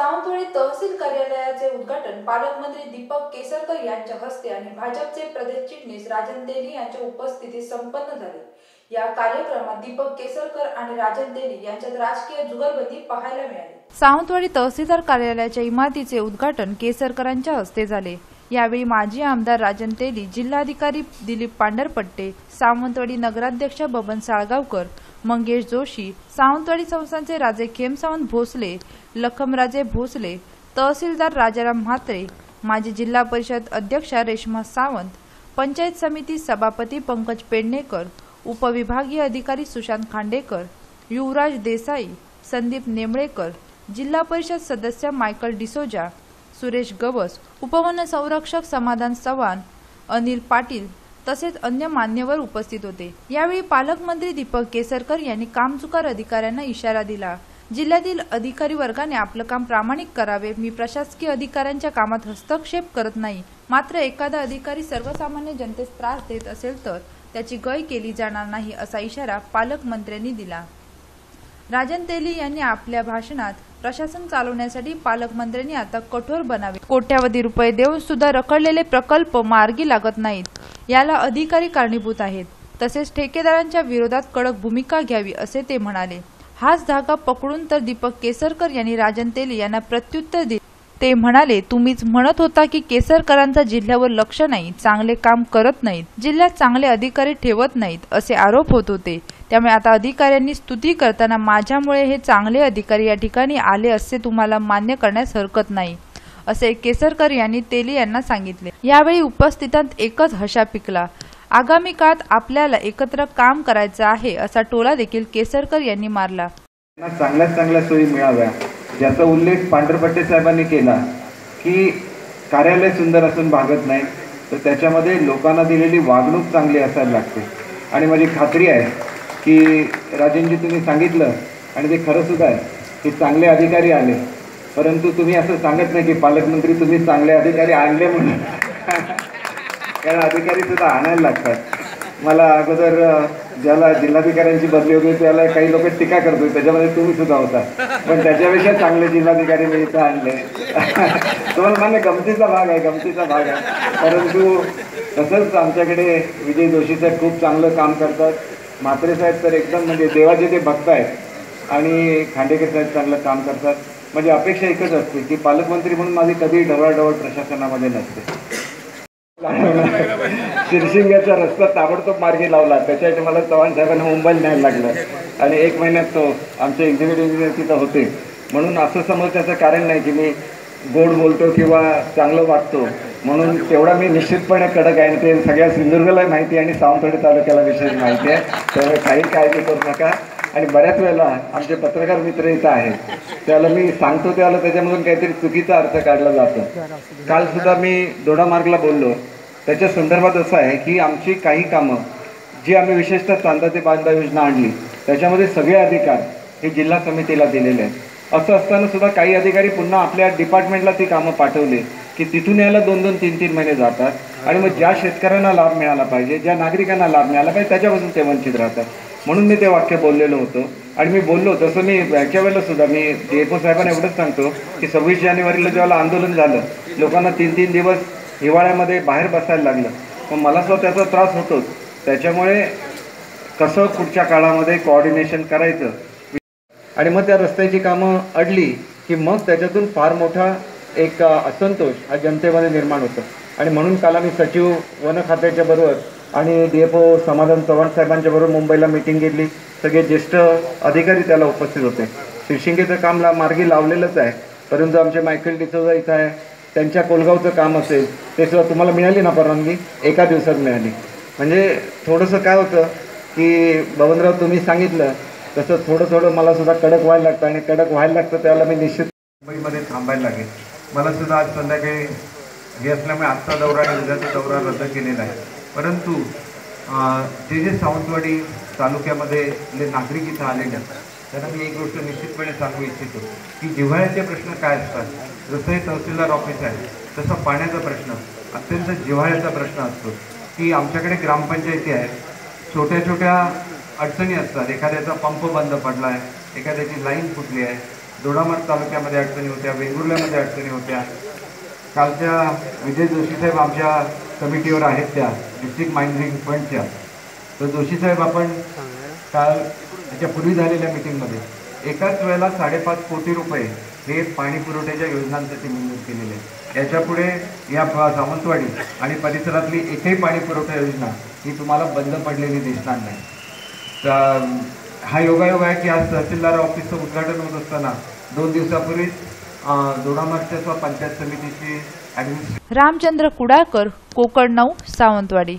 सावंतवाडी तहसील कार्यालयाचे उद्घाटन पालकमंत्री दीपक केसरकर यांच्या हस्ते आणि भाजपचे प्रदेश चिटणीस राजन तेली यांच्या उपस्थितीत संपन्न झाले. या कार्यक्रमात दीपक केसरकर आणि राजन तेली यांच्यात राजकीय जुगलबंदी पाहायला मिळाली. सावंतवाडी तहसीलदार कार्यालयाच्या इमारतीचे उद्घाटन केसरकरांच्या हस्ते झाले. यावेळी माजी आमदार राजन तेली जिल्हाधिकारी दिलीप पांढरपट्टे सावंतवाडी नगराध्यक्ष बबन साळगावकर मंगेश जोशी सावंतवाडी संस्थांचे राजे खेमसावंत भोसले लखमराजे भोसले तहसीलदार राजाराम म्हात्रे माजी जिल्हा परिषद अध्यक्षा रेश्मा सावंत पंचायत समिती सभापती पंकज पेडणेकर उपविभागीय अधिकारी सुशांत खांडेकर युवराज देसाई संदीप नेमळेकर जिल्हा परिषद सदस्य मायकल डिसोजा सुरेश गवस उपवन संरक्षक समाधान चव्हाण अनिल पाटील तसेच अन्य मान्यवर उपस्थित होते. यावेळी पालकमंत्री दीपक केसरकर यांनी कामचुकार अधिकाऱ्यांना इशारा दिला. जिल्ह्यातील अधिकारी वर्गाने आपलं काम प्रामाणिक करावे. मी प्रशासकीय अधिकाऱ्यांच्या कामात हस्तक्षेप करत नाही. मात्र एखादा अधिकारी सर्वसामान्य जनतेस त्रास देत असेल तर त्याची गय केली जाणार नाही असा इशारा पालकमंत्र्यांनी दिला. राजन तेली यांनी आपल्या भाषणात प्रशासन चालवण्यासाठी पालकमंत्र्यांनी आता कठोर बनावे. कोट्यावधी रुपये देऊन सुद्धा रखडलेले प्रकल्प मार्गी लागत नाहीत. याला अधिकारी कारणीभूत आहेत. तसेच ठेकेदारांच्या विरोधात कडक भूमिका घ्यावी असे ते म्हणाले. हाच धागा पकडून तर दीपक केसरकर यांनी राजन तेली यांना प्रत्युत्तर दिले. ते म्हणाले तुम्हीच म्हणत होता की केसरकरांचा जिल्ह्यावर लक्ष नाही चांगले काम करत नाहीत जिल्ह्यात चांगले अधिकारी ठेवत नाहीत असे आरोप होत होते. त्यामुळे आता अधिकाऱ्यांनी स्तुती करताना माझ्यामुळे हे चांगले अधिकारी या ठिकाणी आले असे तुम्हाला मान्य करण्यास हरकत नाही असे केसरकर यांनी तेली यांना सांगितले. यावेळी उपस्थितांत एकच हशा पिकला. आगामी काळात आपल्याला एकत्र काम करायचं आहे असा टोला देखील केसरकर यांनी मारला. चांगल्या चांगल्या सोयी मिळाव्या ज्याचा उल्लेख पांढरपट्टे साहेबांनी केला की कार्यालय सुंदर असून भागत नाही तर त्याच्यामध्ये लोकांना दिलेली वागणूक चांगली असायला लागते. आणि माझी खात्री आहे की राजेंजी तुम्ही सांगितलं आणि ते खरं सुद्धा आहे की चांगले अधिकारी आले. परंतु तुम्ही असं सांगत नाही की पालकमंत्री तुम्ही चांगले अधिकारी आणले म्हणून. कारण अधिकारी सुद्धा आणायला लागतात. मला अगोदर ज्याला जिल्हाधिकाऱ्यांची बदली होती त्याला काही लोक टीका करतो त्याच्यामध्ये तुम्ही सुद्धा होता. पण त्याच्यापेक्षा चांगले जिल्हाधिकारी मी इथं आणले. तुम्हाला मान्य गमतीचा भाग आहे गमतीचा भाग आहे. परंतु तसंच आमच्याकडे विजय जोशी साहेब खूप चांगलं काम करतात. म्हात्रे साहेब तर एकदम म्हणजे देवाचे ते भक्त आहेत. आणि खांडेकर साहेब चांगलं काम करतात. म्हणजे अपेक्षा एकच असते की पालकमंत्री म्हणून माझी कधी ढवळाढवळ प्रशासनामध्ये नसते. शिरशिंग्याचा रस्ता ताबडतोब मार्गी लावला. त्याच्यासाठी मला चव्हाण साहेबांना मुंबईला न्यायला लागलं. आणि एक महिन्यात तो आमचे एक्झिक्युटिव्ह इंजिनियर तिथं होते. म्हणून असं समजण्याचं कारण नाही की मी गोड बोलतो किंवा चांगलं वागतो. म्हणून तेवढा मी निश्चितपणे कडक आहे. ते सगळ्या सिंधुदुर्गला माहिती आहे आणि सावंतवाडी तालुक्याला विशेष माहिती आहे. त्यामुळे काही काळजी करू नका. आणि बऱ्याच वेळेला आमचे पत्रकार मित्र इथं आहेत. त्याला मी सांगतो त्याला त्याच्यामधून काहीतरी चुकीचा अर्थ काढला जातो. काल सुद्धा मी दोडामार्गला बोललो. त्याच्या संदर्भात असं आहे की आमची काही कामं जी आम्ही विशेषतः चांदा ते बांधा योजना आणली त्याच्यामध्ये सगळे अधिकार हे जिल्हा समितीला दिलेले आहेत. असं असताना सुद्धा काही अधिकारी पुन्हा आपल्या डिपार्टमेंटला ती कामं पाठवली की तिथून यायला दोन दोन तीन तीन महिने जातात. आणि मग ज्या शेतकऱ्यांना लाभ मिळाला पाहिजे ज्या नागरिकांना लाभ मिळाला पाहिजे त्याच्यापासून ते वंचित राहतात. म्हणून मी ते वाक्य बोललेलो होतो. आणि मी बोललो तसं मी याच्या वेळेला सुद्धा मी डी एफ ओ साहेबांना एवढंच सांगतो की सव्वीस जानेवारीला जेव्हा आंदोलन झालं लोकांना तीन तीन दिवस हिवाळ्यामध्ये बाहेर बसायला लागलं. मग मला सुद्धा त्याचा त्रास होतोच. त्याच्यामुळे कसं पुढच्या काळामध्ये कोऑर्डिनेशन करायचं? आणि मग त्या रस्त्याची कामं अडली की मग त्याच्यातून फार मोठा एक असंतोष हा जनतेमध्ये निर्माण होतो. आणि म्हणून काल आम्ही सचिव वन खात्याच्या बरोबर आणि डी एफ ओ समाधान चव्हाण साहेबांच्याबरोबर मुंबईला मिटिंग घेतली. सगळे ज्येष्ठ अधिकारी त्याला उपस्थित होते. शिरशिंगेचं काम ला मार्गी लावलेलंच आहे. परंतु आमचे मायकेल डिसोजा इथं आहे. त्यांच्या कोलगावचं काम असेल ते सुद्धा तुम्हाला मिळाली ना परवानगी? एका दिवसात मिळाली. म्हणजे थोडंसं काय होतं की बबनराव तुम्ही सांगितलं तसं थोडं थोडं मला सुद्धा कडक व्हायला लागतं आणि कडक व्हायला लागतं त्याला मी निश्चित मुंबईमध्ये थांबायला लागेल. मला सुद्धा आज संध्याकाळी हे असल्यामुळे आजचा दौरा आणि उद्याचा दौरा रद्द केलेला आहे. परंतु जे जे सावंतवाडी तालुक्यामध्ये जे नागरिक इथं आलेले असतात त्यांना मी एक गोष्ट निश्चितपणे सांगू इच्छितो की जिव्हाळ्याचे प्रश्न काय असतात जसं हे तहसीलदार ऑफिस आहे तसं पाण्याचा प्रश्न अत्यंत जिव्हाळ्याचा प्रश्न असतो की आमच्याकडे ग्रामपंचायती आहेत छोट्या छोट्या अडचणी असतात एखाद्याचा पंप बंद पडला आहे एखाद्याची लाईन फुटली आहे दोडामार्ग तालुक्यामध्ये अडचणी होत्या वेंगुर्ल्यामध्ये अडचणी होत्या कालच्या विजय जोशी साहेब आमच्या कमिटीवर आहेत त्या डिस्ट्रिक्ट मायनिंग फंडच्या. तर जोशी साहेब आपण काल त्याच्या पूर्वी झालेल्या मिटिंगमध्ये एकाच वेळेला साडेपाच कोटी रुपये हे पाणी पुरवठ्याच्या योजनांसाठी मंजूर केलेले याच्यापुढे या सावंतवाडी आणि परिसरातली एकही पाणी पुरवठा योजना ही तुम्हाला बंद पडलेली दिसणार नाही. तर हा योगायोग आहे की आज तहसीलदार ऑफिसचं उद्घाटन होत असताना दोन दिवसापूर्वीच पंचायत समितीची रामचंद्र कुडाळकर कोकण नऊ सावंतवाडी.